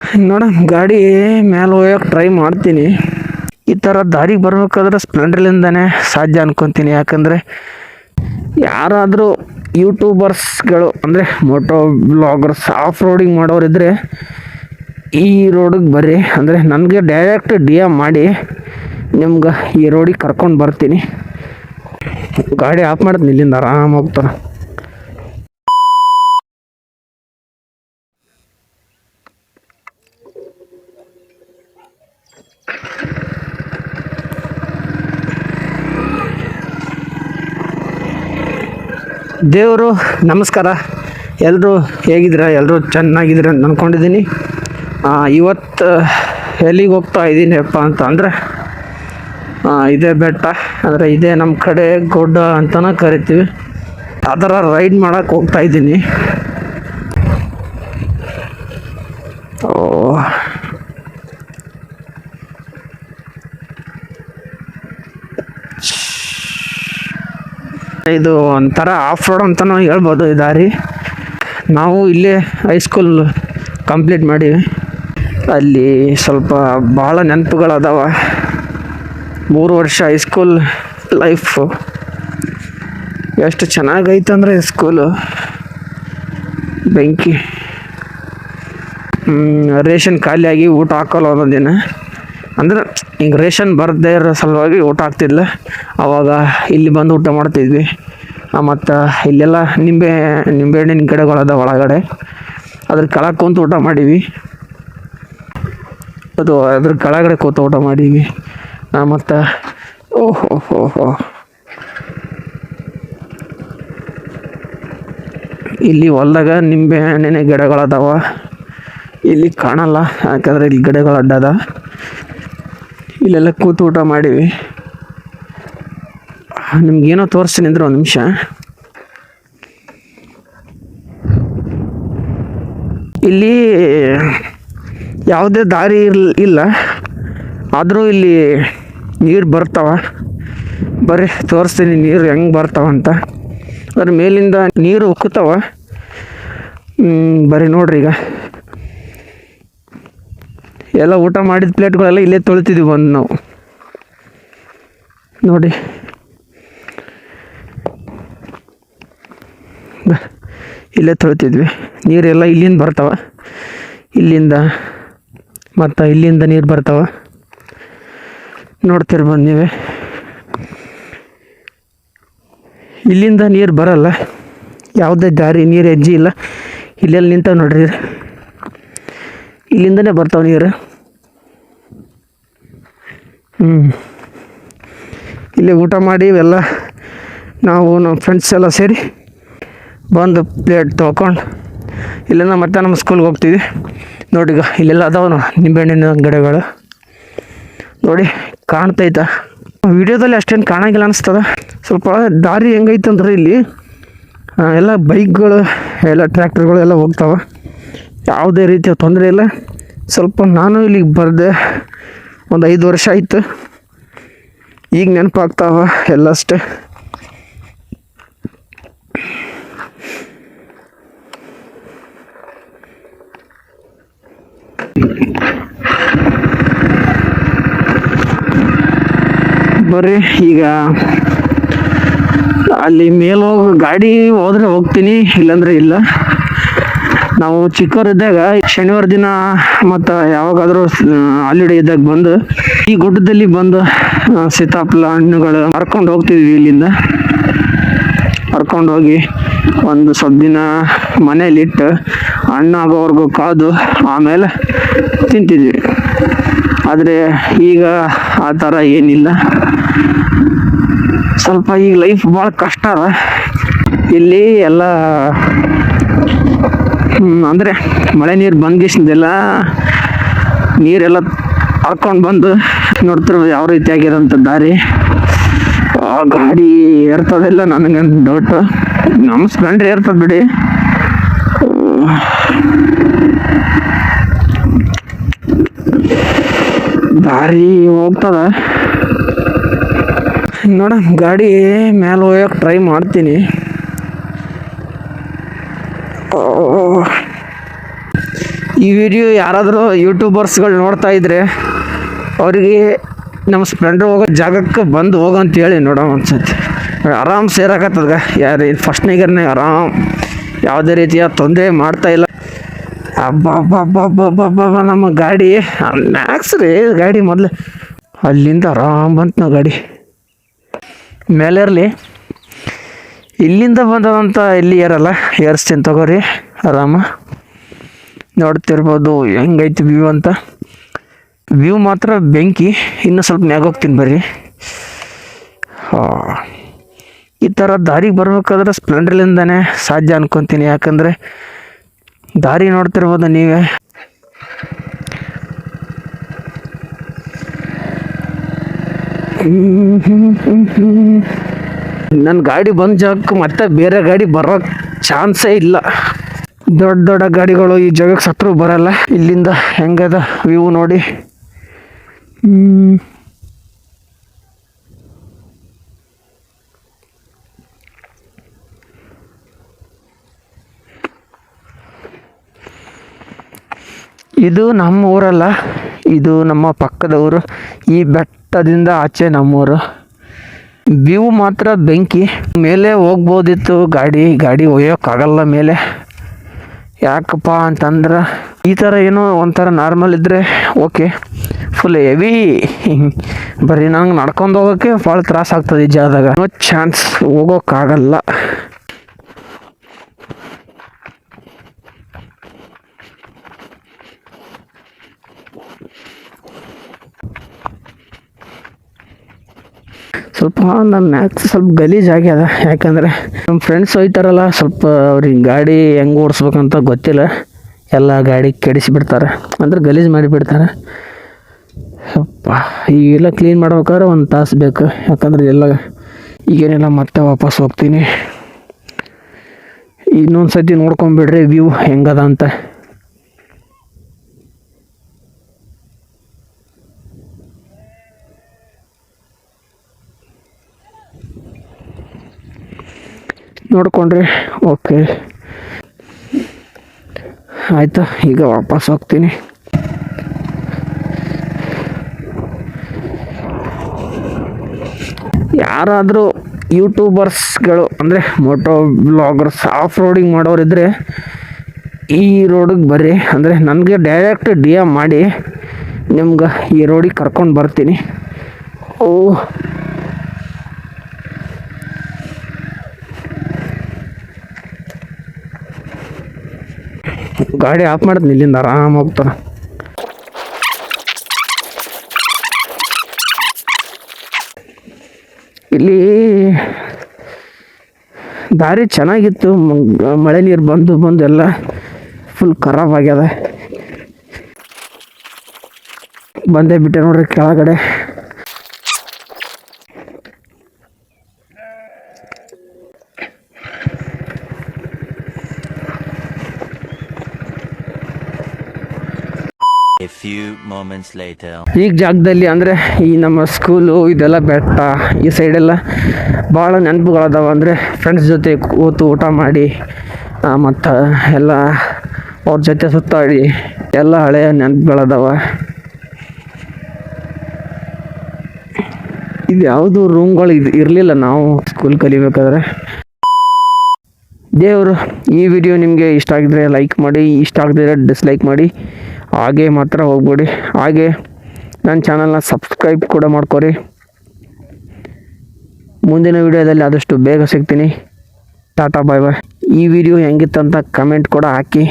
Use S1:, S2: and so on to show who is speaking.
S1: ನೋಡ ಗಾಡಿ ಮೇಲೆ ಹೋಗೋಕೆ ಟ್ರೈ ಮಾಡ್ತೀನಿ. ಈ ಥರ ದಾರಿಗೆ ಬರಬೇಕಾದ್ರೆ ಸ್ಪ್ಲೆಂಡ್ರಲಿಂದನೇ ಸಾಧ್ಯ ಅನ್ಕೊತೀನಿ. ಯಾಕಂದರೆ ಯಾರಾದರೂ ಯೂಟ್ಯೂಬರ್ಸ್ಗಳು ಅಂದರೆ ಮೋಟೋ ಬ್ಲಾಗರ್ಸ್ ಆಫ್ ರೋಡಿಂಗ್ ಮಾಡೋರಿದ್ದರೆ ಈ ರೋಡಿಗೆ ಬರ್ರಿ. ಅಂದರೆ ನನಗೆ ಡೈರೆಕ್ಟ್ ಡಿ ಎಂ ಮಾಡಿ ನಿಮ್ಗೆ ಈ ರೋಡಿಗೆ ಕರ್ಕೊಂಡು ಬರ್ತೀನಿ. ಗಾಡಿ ಆಫ್ ಮಾಡ್ತೀನಿ, ಇಲ್ಲಿಂದ ಆರಾಮ ದೇವರು, ನಮಸ್ಕಾರ. ಎಲ್ಲರೂ ಹೇಗಿದ್ದೀರಾ? ಎಲ್ಲರೂ ಚೆನ್ನಾಗಿದ್ದೀರ ಅಂತ ಅಂದ್ಕೊಂಡಿದ್ದೀನಿ ಇವತ್ತು ಎಲ್ಲಿಗೆ ಹೋಗ್ತಾ ಇದ್ದೀನಿಪ್ಪ ಅಂತ ಅಂದರೆ ಇದೇ ಬೆಟ್ಟ. ಅಂದರೆ ಇದೇ ನಮ್ಮ ಕಡೆ ಗುಡ್ಡ ಅಂತಲೂ ಕರಿತೀವಿ. ಅದರ ರೈಡ್ ಮಾಡೋಕ್ಕೆ ಹೋಗ್ತಾ ಇದ್ದೀನಿ. ಓ ಇದು ಒಂಥರ ಆಫ್ ರೋಡ್ ಅಂತಲೂ ಹೇಳ್ಬೋದು ಈ ದಾರಿ. ನಾವು ಇಲ್ಲೇ ಹೈಸ್ಕೂಲ್ ಕಂಪ್ಲೀಟ್ ಮಾಡೀವಿ. ಅಲ್ಲಿ ಸ್ವಲ್ಪ ಭಾಳ ನೆನಪುಗಳದಾವ. ಮೂರು ವರ್ಷ ಹೈಸ್ಕೂಲ್ ಲೈಫು ಎಷ್ಟು ಚೆನ್ನಾಗೈತೆ ಅಂದರೆ ಸ್ಕೂಲು ಬೆಂಕಿ. ರೇಷನ್ ಖಾಲಿಯಾಗಿ ಊಟ ಹಾಕೋಲ್ಲ ಒಂದೊಂದು ದಿನ ಅಂದ್ರೆ ಹಿಂಗೆ ರೇಷನ್ ಬರದೇ ಇರೋ ಸಲುವಾಗಿ ಊಟ ಆಗ್ತಿದ್ಲ ಅವಾಗ ಇಲ್ಲಿ ಬಂದು ಊಟ ಮಾಡ್ತಿದ್ವಿ. ಮತ್ತು ಇಲ್ಲೆಲ್ಲ ನಿಂಬೆ ನಿಂಬೆಹಣ್ಣಿನ ಗಿಡಗಳದ ಒಳಗಡೆ. ಅದ್ರ ಕೆಳಗೆ ಕೂತು ಊಟ ಮಾಡೀವಿ ಅದು ಅದ್ರ ಕೆಳಗಡೆ ಕೂತು ಊಟ ಮಾಡೀವಿ ಮತ್ತು ಓಹೋ ಹೋ ಹೋ ಇಲ್ಲಿ ಹೊಲ್ದಾಗ ನಿಂಬೆ ಹಣ್ಣಿನ ಗಿಡಗಳದಾವ ಇಲ್ಲಿ ಕಾಣಲ್ಲ, ಯಾಕಂದ್ರೆ ಇಲ್ಲಿ ಗಿಡಗಳು ಅಡ್ಡದ. ಇಲ್ಲೆಲ್ಲ ಕೂತು ಊಟ ಮಾಡೀವಿ. ನಿಮ್ಗೇನೋ ತೋರಿಸ್ತೀನಿ ಅಂದ್ರೆ ಒಂದು ನಿಮಿಷ. ಇಲ್ಲಿ ಯಾವುದೇ ದಾರಿ ಇರ್ಲ್, ಇಲ್ಲ. ಆದರೂ ಇಲ್ಲಿ ನೀರು ಬರ್ತಾವ. ಬರ್ರಿ ತೋರಿಸ್ತೀನಿ ನೀರು ಹೆಂಗೆ ಬರ್ತಾವ ಅಂತ. ಅದ್ರ ಮೇಲಿಂದ ನೀರು ಉಕ್ಕುತ್ತಾವ. ಬರೀ ಬರ್ರಿ ನೋಡ್ರಿ ಈಗ. ಎಲ್ಲ ಊಟ ಮಾಡಿದ ಪ್ಲೇಟ್ಗಳೆಲ್ಲ ಇಲ್ಲೇ ತೊಳಿತಿದ್ವಿ ಬಂದು ನಾವು. ನೋಡಿ. ಇಲ್ಲೇ ತೊಳಿತಿದ್ವಿ. ನೀರೆಲ್ಲ ಇಲ್ಲಿಂದ ಬರ್ತಾವೆ. ಇಲ್ಲಿಂದ ಮತ್ತು ಇಲ್ಲಿಂದ ನೀರು ಬರ್ತಾವ. ನೋಡ್ತಿರ್ಬೋದು ನೀವೇ. ಇಲ್ಲಿಂದ ನೀರು ಬರಲ್ಲ. ಯಾವುದೇ ದಾರಿ, ನೀರು ಹೆಜ್ಜೆ ಇಲ್ಲ. ಇಲ್ಲೆಲ್ಲಿ ನಿಂತಾವ ನೋಡ್ರಿ. ಇಲ್ಲಿಂದನೇ ಬರ್ತಾವೆ ನೀರು. ಇಲ್ಲಿ ಊಟ ಮಾಡಿ ಇವೆಲ್ಲ ನಾವು ನಮ್ಮ ಫ್ರೆಂಡ್ಸ್ ಎಲ್ಲ ಸೇರಿ ಬಂದು ಪ್ಲೇಟ್ ತೊಗೊಂಡು ಇಲ್ಲೆಲ್ಲ ಮತ್ತೆ ನಮ್ಮ ಸ್ಕೂಲ್ಗೆ ಹೋಗ್ತೀವಿ. ನೋಡಿ ಈಗ ಇಲ್ಲೆಲ್ಲ ಅದಾವ ನಿಂಬೆಹಣ್ಣಿನ ಗಿಡಗಳು. ನೋಡಿ, ಕಾಣ್ತೈತ. ವಿಡಿಯೋದಲ್ಲಿ ಅಷ್ಟೇನು ಕಾಣಂಗಿಲ್ಲ ಅನಿಸ್ತದ. ಸ್ವಲ್ಪ ದಾರಿ ಹೆಂಗೈತೆ ಅಂದ್ರೆ ಇಲ್ಲಿ ಎಲ್ಲ ಬೈಕ್ಗಳು ಎಲ್ಲ ಟ್ರ್ಯಾಕ್ಟರ್ಗಳು ಎಲ್ಲ ಹೋಗ್ತಾವೆ. ಯಾವುದೇ ರೀತಿಯ ತೊಂದರೆ ಇಲ್ಲ. ಸ್ವಲ್ಪ ನಾನು ಇಲ್ಲಿಗೆ ಬರದೆ ಒಂದು ಐದು ವರ್ಷ ಆಯಿತು. ಈಗ ನೆನಪಾಗ್ತಾವ ಎಲ್ಲ ಅಷ್ಟೇ ಬರ್ರಿ, ಈಗ ಅಲ್ಲಿ ಮೇಲೆ ಗಾಡಿ ಹೋದ್ರೆ ಹೋಗ್ತೀನಿ, ಇಲ್ಲಾಂದ್ರೆ ಇಲ್ಲ. ನಾವು ಚಿಕ್ಕವರಿದ್ದಾಗ ಶನಿವಾರ ದಿನ ಮತ್ತು ಯಾವಾಗಾದರೂ ಹಾಲಿಡೇ ಇದ್ದಾಗ ಬಂದು, ಈ ಗುಡ್ಡದಲ್ಲಿ ಬಂದು ಸೀತಾಫಲ ಹಣ್ಣುಗಳು ಹರ್ಕೊಂಡು ಹೋಗ್ತಿದ್ವಿ ಇಲ್ಲಿಂದ. ಹರ್ಕೊಂಡು ಹೋಗಿ ಒಂದು ಸ್ವಲ್ಪ ದಿನ ಮನೇಲಿಟ್ಟು ಹಣ್ಣಾಗೋವರೆಗೂ ಕಾದು ಆಮೇಲೆ ತಿಂತಿದ್ವಿ. ಆದರೆ ಈಗ ಆ ಥರ ಏನಿಲ್ಲ. ಸ್ವಲ್ಪ ಈಗ ಲೈಫ್ ಭಾಳ ಕಷ್ಟ ಇಲ್ಲಿ ಎಲ್ಲ ಅಂದ್ರೆ ಮಳೆ ನೀರು ಬಂದಿಸಿದೆಲ್ಲ ನೀರೆಲ್ಲ ಹಾಕೊಂಡು ಬಂದು ನೋಡ್ತಿರೋ ಯಾವ ರೀತಿ ಆಗಿರೋಂಥ ದಾರಿ. ಆ ಗಾಡಿ ಏರ್ತದೆಲ್ಲ ನನಗಂತ ಡೌಟ್ ನಮ್ಮ ಸ್ಪ್ಲೆಂಡ್ರ್ ಏರ್ತದೆ ಬಿಡಿ. ದಾರಿ ಹೋಗ್ತದ. ನೋಡ ಗಾಡಿ ಮೇಲೆ ಹೋಗಕ್ಕೆ ಟ್ರೈ ಮಾಡ್ತೀನಿ. ಈ ವಿಡಿಯೋ ಯಾರಾದರೂ ಯೂಟ್ಯೂಬರ್ಸ್ಗಳು ನೋಡ್ತಾ ಇದ್ರೆ ಅವರಿಗೆ ನಮ್ಮ ಸ್ಪ್ರೆಂಡ್ ಹೋಗೋ ಜಾಗಕ್ಕೆ ಬಂದು ಹೋಗೋ ಅಂತ ಹೇಳಿ ನೋಡೋ ಒಂದ್ಸತಿ. ಆರಾಮ್ ಸೇರಾಕತ್ತದ ಯಾರು ಫಸ್ಟ್ನಾಗನೇ ಆರಾಮ್. ಯಾವುದೇ ರೀತಿಯ ತೊಂದರೆ ಮಾಡ್ತಾ ಇಲ್ಲ. ಅಬ್ಬಬ್ಬಬ್ಬಬ್ಬಬ್ಬ ನಮ್ಮ ಗಾಡಿ. ಮ್ಯಾಕ್ಸ್ ರೀ ಗಾಡಿ ಮೊದಲು. ಅಲ್ಲಿಂದ ಆರಾಮ್ ಬಂತು ನಾವು ಗಾಡಿ. ಮೇಲೆ ಇಲ್ಲಿಂದ ಬಂದದಂತ ಇಲ್ಲಿ ಏರಲ್ಲ. ಏರ್ಸ್ತೀನಿ ತಗೋರಿ. ಆರಾಮ. ನೋಡ್ತಿರ್ಬೋದು, ಹೆಂಗೈತೆ ವ್ಯೂ ಅಂತ. ವ್ಯೂ ಮಾತ್ರ ಬೆಂಕಿ, ಇನ್ನೂ ಸ್ವಲ್ಪ ಮ್ಯಾಗ ಹೋಗ್ತೀನಿ ಬರ್ರಿ. ಈ ಥರ ದಾರಿಗೆ ಬರ್ಬೇಕಾದ್ರೆ ಸ್ಪ್ಲೆಂಡ್ರಲಿಂದನೇ ಸಾಧ್ಯ ಅನ್ಕೊತೀನಿ, ಯಾಕಂದರೆ ದಾರಿ ನೋಡ್ತಿರ್ಬೋದು ನೀವೇ. ನನ್ನ ಗಾಡಿ ಬಂದ ಜಾಗಕ್ಕೆ ಮತ್ತೆ ಬೇರೆ ಗಾಡಿ ಬರೋ ಚಾನ್ಸೇ ಇಲ್ಲ. ದೊಡ್ಡ ದೊಡ್ಡ ಗಾಡಿಗಳು ಈ ಜಾಗಕ್ಕೆ ಸತ್ರು ಬರಲ್ಲ. ಇಲ್ಲಿಂದ ಹೆಂಗದ ವ್ಯೂ ನೋಡಿ. ಇದು ನಮ್ಮ ಊರಲ್ಲ, ಇದು ನಮ್ಮ ಪಕ್ಕದ ಊರು. ಈ ಬೆಟ್ಟದಿಂದ ಆಚೆ ನಮ್ಮೂರು ವ್ಯೂ ಮಾತ್ರ ಬೆಂಕಿ. ಮೇಲೆ ಹೋಗ್ಬೋದಿತ್ತು ಗಾಡಿ ಗಾಡಿ ಒಯ್ಯೋಕ್ಕಾಗಲ್ಲ ಮೇಲೆ. ಯಾಕಪ್ಪ ಅಂತಂದ್ರೆ ಈ ಥರ ಏನೋ ಒಂಥರ ನಾರ್ಮಲ್ ಇದ್ದರೆ ಓಕೆ ಫುಲ್ ಹೆವಿ ಬರೀ ನಂಗೆ ನಡ್ಕೊಂಡು ಹೋಗೋಕ್ಕೆ ಭಾಳ ತ್ರಾಸ ಆಗ್ತದೆ ಈ ಜಾಗದಾಗ. ನೋ ಚಾನ್ಸ್ ಹೋಗೋಕ್ಕಾಗಲ್ಲ. ಸ್ವಲ್ಪ ನನ್ನ ಮ್ಯಾಕ್ಸ್ ಸ್ವಲ್ಪ ಗಲೀಜ್ ಆಗ್ಯದ ಯಾಕಂದರೆ ನಮ್ಮ ಫ್ರೆಂಡ್ಸ್ ಹೋಯ್ತಾರಲ್ಲ, ಸ್ವಲ್ಪ ಅವ್ರಿಗೆ ಗಾಡಿ ಹೆಂಗೆ ಓಡಿಸ್ಬೇಕಂತ ಗೊತ್ತಿಲ್ಲ. ಎಲ್ಲ ಗಾಡಿ ಕೆಡಿಸಿ ಬಿಡ್ತಾರೆ. ಅಂದ್ರೆ ಗಲೀಜು ಮಾಡಿಬಿಡ್ತಾರೆ ಸ್ವಲ್ಪ ಈಗೆಲ್ಲ ಕ್ಲೀನ್ ಮಾಡ್ಬೇಕಾದ್ರೆ ಒಂದು ತಾಸು ಬೇಕು. ಯಾಕಂದ್ರೆ ಎಲ್ಲ ಈಗೇನೆಲ್ಲ ಮತ್ತೆ ವಾಪಸ್ ಹೋಗ್ತೀನಿ. ಇನ್ನೊಂದು ಸತಿ ನೋಡ್ಕೊಂಬಿಡ್ರಿ ವ್ಯೂ ಹೆಂಗದ ಅಂತ. ನೋಡ್ಕೊಂಡ್ರಿ, ಓಕೆ. ಆಯಿತಾ, ಈಗ ವಾಪಸ್ ಹೋಗ್ತೀನಿ. ಯಾರಾದರೂ ಯೂಟ್ಯೂಬರ್ಸ್ಗಳು, ಅಂದರೆ ಮೋಟೋ ಬ್ಲಾಗರ್ಸ್ ಆಫ್ ರೋಡಿಂಗ್ ಮಾಡೋರಿದ್ದರೆ ಈ ರೋಡಿಗೆ ಬರ್ರಿ. ಅಂದರೆ ನನಗೆ ಡೈರೆಕ್ಟ್ ಡಿ ಎಂ ಮಾಡಿ ನಿಮ್ಗೆ ಈ ರೋಡಿಗೆ ಕರ್ಕೊಂಡು ಬರ್ತೀನಿ. ಓ ಗಾಡಿ ಆಫ್ ಮಾಡಿದ್ನಿ ಇಲ್ಲಿಂದ ಆರಾಮ್ ಹೋಗ್ತಾನೆ ಇಲ್ಲಿ ದಾರಿ ಚೆನ್ನಾಗಿತ್ತು ಮಳೆ ನೀರು ಬಂದು ಬಂದು ಎಲ್ಲ ಫುಲ್ ಖರಾಬ್ ಆಗ್ಯದ. ಬಂದೇ ಬಿಟ್ಟೆ ನೋಡ್ರಿ ಕೆಳಗಡೆ. ಈಗ ಜಾಗದಲ್ಲಿ ಅಂದರೆ ಈ ನಮ್ಮ ಸ್ಕೂಲು ಇದೆಲ್ಲ ಬೆಟ್ಟ, ಈ ಸೈಡೆಲ್ಲ ಭಾಳ ನೆನಪುಗಳದಾವ ಅಂದರೆ ಫ್ರೆಂಡ್ಸ್ ಜೊತೆ ಕೂತು ಊಟ ಮಾಡಿ ಮತ್ತು ಎಲ್ಲ ಅವ್ರ ಜೊತೆ ಸುತ್ತಾಡಿ, ಎಲ್ಲ ಹಳೆಯ ನೆನಪುಗಳದಾವ. ಇದು ಯಾವುದು ರೂಮ್ಗಳು ಇದು ಇರಲಿಲ್ಲ ನಾವು ಸ್ಕೂಲ್ ಕಲಿಬೇಕಾದ್ರೆ. ದೇವರು, ಈ ವಿಡಿಯೋ ನಿಮಗೆ ಇಷ್ಟ ಆಗಿದ್ರೆ ಲೈಕ್ ಮಾಡಿ, ಇಷ್ಟ ಆಗದಿದ್ರೆ ಡಿಸ್ಲೈಕ್ ಮಾಡಿ. ಹಾಗೆ ಮಾತ್ರ ಹೋಗ್ಬಿಡಿ. ಹಾಗೆ ನನ್ನ ಚಾನಲ್ನ ಸಬ್ಸ್ಕ್ರೈಬ್ ಕೂಡ ಮಾಡ್ಕೊರಿ. ಮುಂದಿನ ವಿಡಿಯೋದಲ್ಲಿ ಆದಷ್ಟು ಬೇಗ ಸಿಗ್ತೀನಿ. ಟಾಟಾ ಬಾಯ್ ಬಾಯ್ ಈ ವಿಡಿಯೋ ಹೆಂಗಿತ್ತಂತ ಕಮೆಂಟ್ ಕೂಡ ಹಾಕಿ.